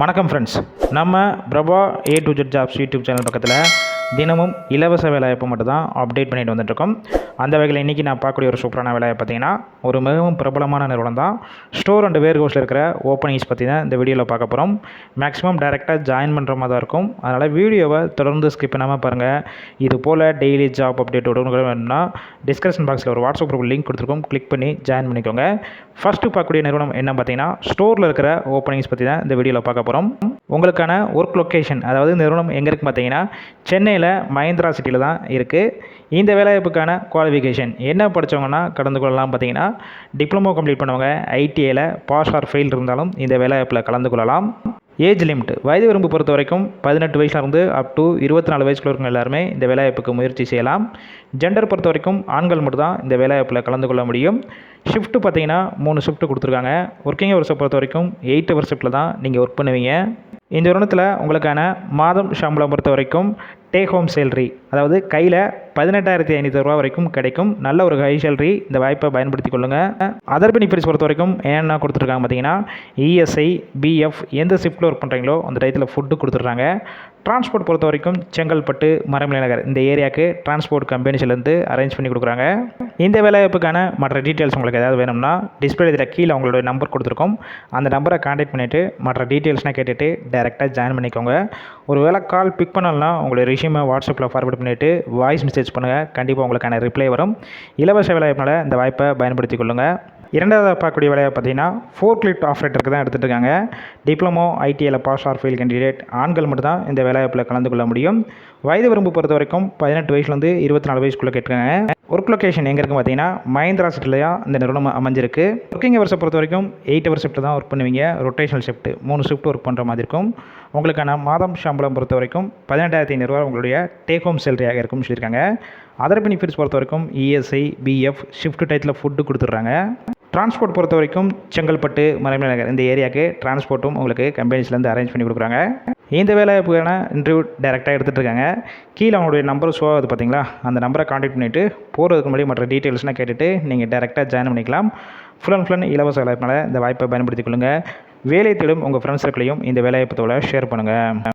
வணக்கம் ஃப்ரெண்ட்ஸ் நம்ம Prabha A to Z jobs YouTube channel பக்கத்தில் தினமும் இலவச வேலைவாய்ப்பு மட்டும் தான் அப்டேட் பண்ணிட்டு வந்துட்டுருக்கோம். அந்த வகையில் இன்றைக்கி நான் பார்க்கக்கூடிய ஒரு சூப்பரான வேலையை பார்த்தீங்கன்னா ஒரு மிகவும் பிரபலமான நிறுவனம் தான். ஸ்டோர் அண்ட் வேர் ஹவுஸில் இருக்கிற ஓப்பனிங்ஸ் பற்றி தான் இந்த வீடியோவில் பார்க்க போகிறோம் மேக்ஸிமம் டேரெக்டாக ஜாயின் பண்ணுற மாதிரி தான் இருக்கும். அதனால் வீடியோவை தொடர்ந்து ஸ்கிப் பண்ணாமல் பாருங்கள் இது போல் டெய்லி ஜாப் அப்டேட் உடனுக்குடன் வேணும்னா டிஸ்கிரிப்ஷன் பாக்ஸில் ஒரு வாட்ஸ்அப் குரூப் லிங்க் கொடுத்துருக்கோம். கிளிக் பண்ணி ஜாயின் பண்ணிக்கோங்க. ஃபஸ்ட்டு பார்க்கக்கூடிய நிறுவனம் என்ன பார்த்தீங்கன்னா ஸ்டோரில் இருக்கிற ஓப்பனிங்ஸ் பற்றி தான் இந்த வீடியோவில் பார்க்க போகிறோம் உங்களுக்கான ஒர்க் லொக்கேஷன் அதாவது நிறுவனம் எங்கே இருக்குது பார்த்தீங்கன்னா சென்னையில் மஹிந்திரா சிட்டியில் தான் இருக்குது இந்த வேலைவாய்ப்புக்கான குவாலிஃபிகேஷன் என்ன படித்தவங்கன்னா கலந்து கொள்ளலாம் பார்த்தீங்கன்னா டிப்ளமோ கம்ப்ளீட் பண்ணவங்க ஐடிஐயில் பாஸ் ஆர் ஃபெயில் இருந்தாலும் இந்த வேலைவாய்ப்பில் கலந்து கொள்ளலாம். ஏஜ் லிமிட் வயது வரம்பு பொறுத்த வரைக்கும் பதினெட்டு வயசுலேருந்து அப் டு இருபத்தி நாலு வயசுக்குள்ள இருக்கவங்க எல்லாருமே இந்த வேலைவாய்ப்புக்கு முயற்சி செய்யலாம். ஜெண்டர் பொறுத்த வரைக்கும் ஆண்கள் மட்டும் தான் இந்த வேலைவாய்ப்பில் கலந்து கொள்ள முடியும். ஷிஃப்ட்டு பார்த்தீங்கன்னா மூணு ஷிஃப்ட் கொடுத்துருக்காங்க. ஒர்க்கிங் ஹவர்ஸை பொறுத்த வரைக்கும் எயிட் ஹவர் ஷிஃப்ட்டில் தான் நீங்கள் ஒர்க் பண்ணுவீங்க. இந்த நிறுவனத்தில் உங்களுக்கான மாதம் சம்பளம் பொறுத்த வரைக்கும் டேக் ஹோம் சேல்ரி அதாவது கையில் பதினெட்டாயிரத்தி ஐநூற்றி ரூபா வரைக்கும் கிடைக்கும். நல்ல ஒரு ஹை சேல்ரி இந்த வாய்ப்பை பயன்படுத்தி கொள்ளுங்கள் அதர் பெனிஃபிட்ஸ் பொறுத்த வரைக்கும் என்னென்ன கொடுத்துருக்காங்க பார்த்தீங்கன்னா இஎஸ்ஐ பிஎஃப் எந்த ஷிஃப்ட்டில் ஒர்க் பண்ணுறீங்களோ அந்த டயத்தில் ஃபுட்டு கொடுத்துட்றாங்க. டிரான்ஸ்போர்ட் பொறுத்த வரைக்கும் செங்கல்பட்டு மரமலை நகர் இந்த ஏரியாவுக்கு டிரான்ஸ்போர்ட் கம்பெனிஸ்லேருந்து அரேஞ்ச் பண்ணி கொடுக்குறாங்க. இந்த வேலைவாய்ப்புக்கான மற்ற டீட்டெயில்ஸ் உங்களுக்கு ஏதாவது வேணும்னா டிஸ்பிளே இதில் கீழே அவங்களோட நம்பர் கொடுத்துருக்கோம். அந்த நம்பரை காண்டாக்ட் பண்ணிவிட்டு மற்ற டீட்டெயில்ஸ்னால் கேட்டுட்டு டேரெக்டாக ஜாயின் பண்ணிக்கோங்க. ஒரு வேளை கால் பிக் பண்ணலாம் உங்களுடைய ரிஷ்யூமை வாட்ஸ்அப்பில் ஃபார்வர்ட் பண்ணிவிட்டு வாய்ஸ் மெசேஜ் பண்ணுங்கள் கண்டிப்பாக உங்களுக்கான ரிப்ளை வரும். இலவச வேலைவாய்ப்பினால் இந்த வாய்ப்பை பயன்படுத்தி கொள்ளுங்கள் இரண்டாவது பார்க்கக்கூடிய வேலையை பார்த்தீங்கன்னா ஃபோர் கிளிட் ஆப்ரேட்டருக்கு தான் எடுத்துகிட்டு இருக்காங்க டிப்ளமோ ஐடிஐயில் பாஸ் ஆர் ஃபெயில் கேண்டிடேட் ஆண்கள் மட்டும் தான் இந்த வேலைவாய்ப்பில் கலந்து கொள்ள முடியும். வயது வரம்பு பொறுத்த வரைக்கும் பதினெட்டு வயசுலேருந்து இருபத்தி நாலு வயசுக்குள்ளே கேட்டிருக்காங்க. ஒர்க் லொக்கேஷன் எங்கே இருக்குன்னு பார்த்தீங்கன்னா மஹிந்திரா சிட்டிலையா இந்த நிறுவனம் அமைஞ்சிருக்கு. ஒர்க்கிங் ஹவர்ஸை பொறுத்த வரைக்கும் எயிட் ஹவர் ஷிஃப்ட் தான் ஒர்க் பண்ணுவீங்க. ரொட்டேஷனல் ஷிஃப்ட் மூணு ஷிஃப்ட் ஒர்க் பண்ணுற மாதிரி இருக்கும். உங்களுக்கான மாதம் சம்பளம் பொறுத்த வரைக்கும் பதினெட்டாயிரத்தி ஐநூறுரூவா உங்களுடைய டேக் ஹோம் சேலரியாக இருக்கும்னு சொல்லியிருக்காங்க. அதர் பெனிஃபிட்ஸ் பொறுத்த வரைக்கும் இஎஸ்ஐ பிஎஃப் ஷிஃப்ட் டயத்தில் ஃபுட்டு கொடுத்துட்றாங்க. டிரான்ஸ்போர்ட் பொறுத்த வரைக்கும் செங்கல்பட்டு மறைமலை நகர் இந்த ஏரியாவுக்கு டிரான்ஸ்போர்ட்டும் உங்களுக்கு கம்பெனிஸ்லேருந்து அரேஞ்ச் பண்ணி கொடுக்குறாங்க. இந்த வேலைவாய்ப்புக்கான இன்டர்வியூ டேரெக்டாக எடுத்துகிட்டு இருக்காங்க. கீழே அவங்களுடைய நம்பர் ஷோ ஆகுது பார்த்தீங்களா அந்த நம்பரை காண்டாக்ட் பண்ணிவிட்டு போகிறதுக்கு முன்னாடி மற்ற டீட்டெயில்ஸ்லாம் கேட்டுட்டு நீங்கள் டேரெக்டாக ஜாயின் பண்ணிக்கலாம். ஃபுல் அண்ட் ஃபுல் இலவச வேலைப்பினால் இந்த வாய்ப்பை பயன்படுத்திக் கொள்ளுங்கள் வேலை தேடும் உங்கள் ஃப்ரெண்ட்ஸ் சர்க்கிளையும் இந்த வேலைவாய்ப்பத்தோட ஷேர் பண்ணுங்கள்